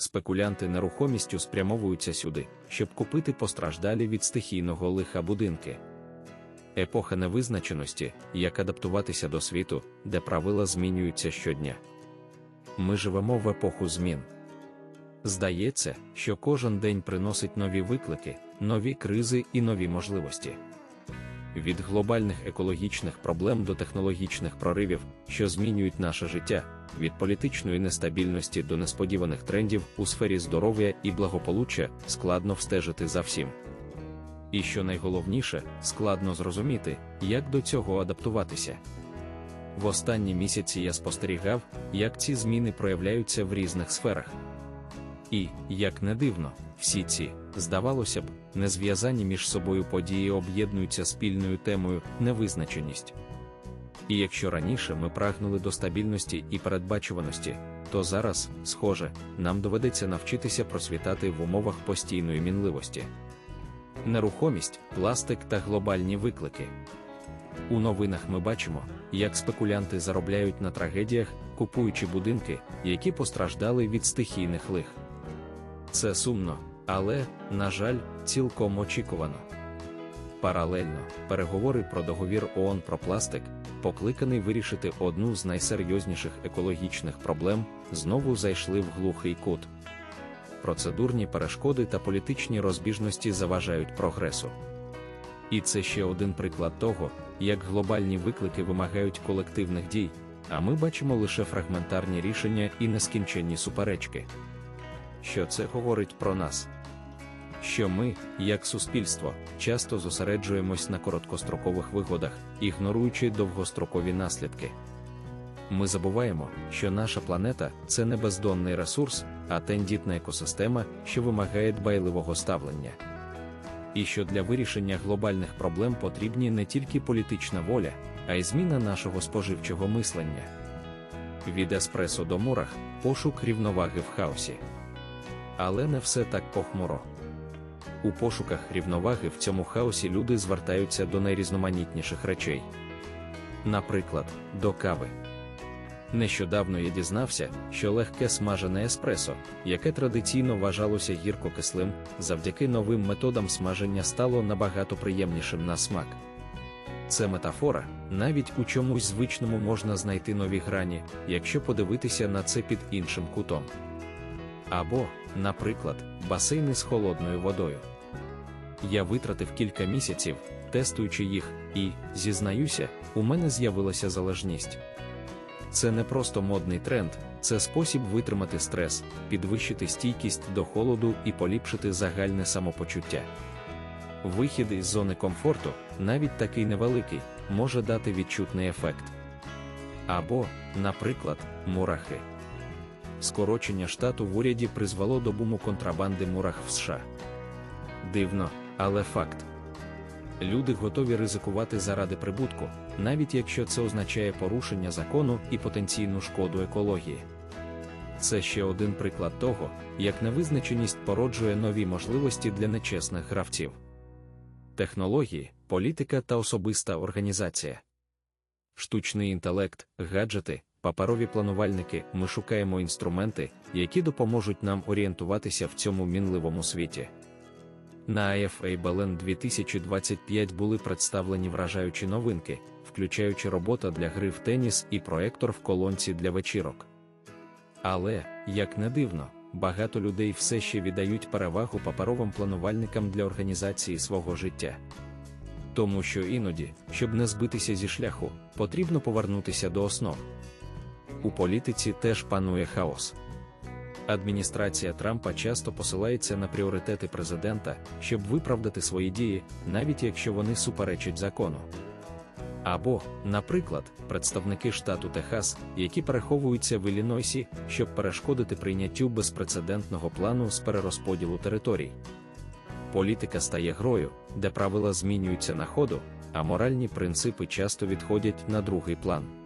спекулянти нерухомістю спрямовуються сюди, щоб купити постраждалі від стихійного лиха будинки. Епоха невизначеності, як адаптуватися до світу, де правила змінюються щодня. Ми живемо в епоху змін. Здається, що кожен день приносить нові виклики, нові кризи і нові можливості. Від глобальних екологічних проблем до технологічних проривів, що змінюють наше життя, від політичної нестабільності до несподіваних трендів у сфері здоров'я і благополуччя складно встежити за всім. І що найголовніше, складно зрозуміти, як до цього адаптуватися. В останні місяці я спостерігав, як ці зміни проявляються в різних сферах. І, як не дивно, всі ці, здавалося б, незв'язані між собою події об'єднуються спільною темою невизначеність. І якщо раніше ми прагнули до стабільності і передбачуваності, то зараз, схоже, нам доведеться навчитися просвітати в умовах постійної мінливості. Нерухомість, пластик та глобальні виклики. У новинах ми бачимо, як спекулянти заробляють на трагедіях, купуючи будинки, які постраждали від стихійних лих. Це сумно, але, на жаль, цілком очікувано. Паралельно, переговори про договір ООН про пластик, покликаний вирішити одну з найсерйозніших екологічних проблем, знову зайшли в глухий кут. Процедурні перешкоди та політичні розбіжності заважають прогресу. І це ще один приклад того, як глобальні виклики вимагають колективних дій, а ми бачимо лише фрагментарні рішення і нескінченні суперечки. Що це говорить про нас? Що ми, як суспільство, часто зосереджуємось на короткострокових вигодах, ігноруючи довгострокові наслідки. Ми забуваємо, що наша планета це не бездонний ресурс, а тендітна екосистема, що вимагає дбайливого ставлення. І що для вирішення глобальних проблем потрібні не тільки політична воля, а й зміна нашого споживчого мислення. Від еспресо до мурах пошук рівноваги в хаосі. Але не все так похмуро. У пошуках рівноваги в цьому хаосі люди звертаються до найрізноманітніших речей. Наприклад, до кави. Нещодавно я дізнався, що легке смажене еспресо, яке традиційно вважалося гірко-кислим, завдяки новим методам смаження стало набагато приємнішим на смак. Це метафора, навіть у чомусь звичному можна знайти нові грані, якщо подивитися на це під іншим кутом. Або, наприклад, басейни з холодною водою. Я витратив кілька місяців, тестуючи їх, і, зізнаюся, у мене з'явилася залежність. Це не просто модний тренд, це спосіб витримати стрес, підвищити стійкість до холоду і поліпшити загальне самопочуття. Вихід із зони комфорту, навіть такий невеликий, може дати відчутний ефект. Або, наприклад, мурахи. Скорочення штату в уряді призвело до буму контрабанди мурах в США. Дивно, але факт. Люди готові ризикувати заради прибутку, навіть якщо це означає порушення закону і потенційну шкоду екології. Це ще один приклад того, як невизначеність породжує нові можливості для нечесних гравців. Технології, політика та особиста організація. Штучний інтелект, гаджети, паперові планувальники ми шукаємо інструменти, які допоможуть нам орієнтуватися в цьому мінливому світі. На IFA Berlin 2025 були представлені вражаючі новинки, включаючи робота для гри в теніс і проектор в колонці для вечірок. Але, як не дивно, багато людей все ще віддають перевагу паперовим планувальникам для організації свого життя. Тому що іноді, щоб не збитися зі шляху, потрібно повернутися до основ. У політиці теж панує хаос. Адміністрація Трампа часто посилається на пріоритети президента, щоб виправдати свої дії, навіть якщо вони суперечать закону. Або, наприклад, представники штату Техас, які переховуються в Іллінойсі, щоб перешкодити прийняттю безпрецедентного плану з перерозподілу територій. Політика стає грою, де правила змінюються на ходу, а моральні принципи часто відходять на другий план.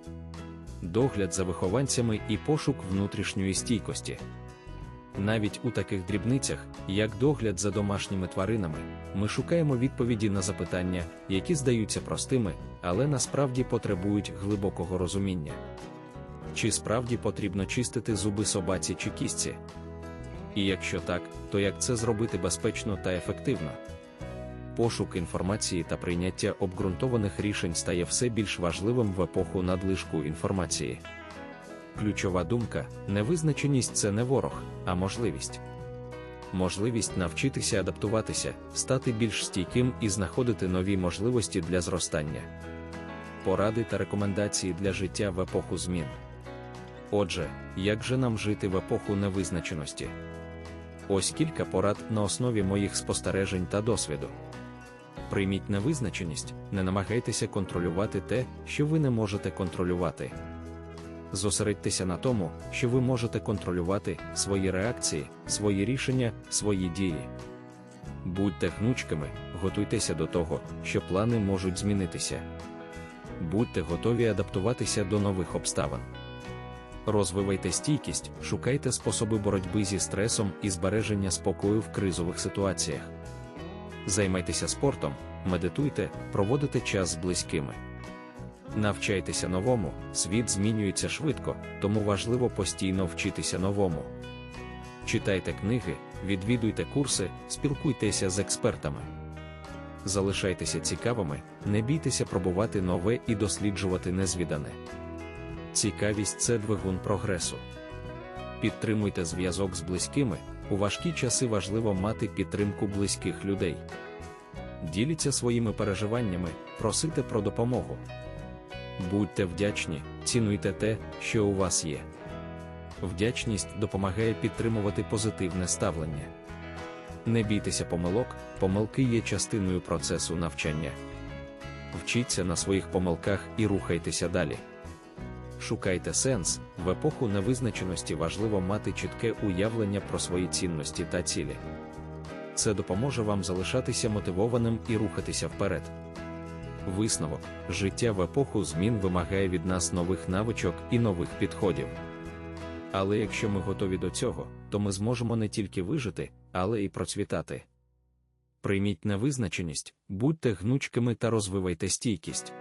Догляд за вихованцями і пошук внутрішньої стійкості. Навіть у таких дрібницях, як догляд за домашніми тваринами, ми шукаємо відповіді на запитання, які здаються простими, але насправді потребують глибокого розуміння. Чи справді потрібно чистити зуби собаці чи кістці? І якщо так, то як це зробити безпечно та ефективно? Пошук інформації та прийняття обґрунтованих рішень стає все більш важливим в епоху надлишку інформації. Ключова думка невизначеність це не ворог, а можливість. Можливість навчитися адаптуватися, стати більш стійким і знаходити нові можливості для зростання. Поради та рекомендації для життя в епоху змін. Отже, як же нам жити в епоху невизначеності? Ось кілька порад на основі моїх спостережень та досвіду. Прийміть невизначеність, не намагайтеся контролювати те, що ви не можете контролювати. Зосередьтеся на тому, що ви можете контролювати свої реакції, свої рішення, свої дії. Будьте гнучкими, готуйтеся до того, що плани можуть змінитися. Будьте готові адаптуватися до нових обставин. Розвивайте стійкість, шукайте способи боротьби зі стресом і збереження спокою в кризових ситуаціях. Займайтеся спортом, медитуйте, проводите час з близькими. Навчайтеся новому, світ змінюється швидко, тому важливо постійно вчитися новому. Читайте книги, відвідуйте курси, спілкуйтеся з експертами. Залишайтеся цікавими, не бійтеся пробувати нове і досліджувати незвідане. Цікавість це двигун прогресу. Підтримуйте зв'язок з близькими. У важкі часи важливо мати підтримку близьких людей. Діліться своїми переживаннями, просите про допомогу. Будьте вдячні, цінуйте те, що у вас є. Вдячність допомагає підтримувати позитивне ставлення. Не бійтеся помилок, помилки є частиною процесу навчання. Вчіться на своїх помилках і рухайтеся далі. Шукайте сенс, в епоху невизначеності важливо мати чітке уявлення про свої цінності та цілі. Це допоможе вам залишатися мотивованим і рухатися вперед. Висновок життя в епоху змін вимагає від нас нових навичок і нових підходів. Але якщо ми готові до цього, то ми зможемо не тільки вижити, але і процвітати. Прийміть невизначеність, будьте гнучкими та розвивайте стійкість.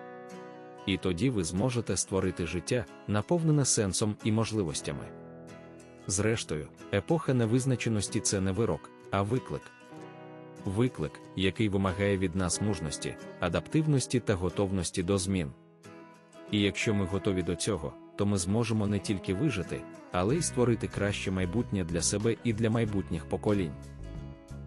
І тоді ви зможете створити життя, наповнене сенсом і можливостями. Зрештою, епоха невизначеності це не вирок, а виклик. Виклик, який вимагає від нас мужності, адаптивності та готовності до змін. І якщо ми готові до цього, то ми зможемо не тільки вижити, але й створити краще майбутнє для себе і для майбутніх поколінь.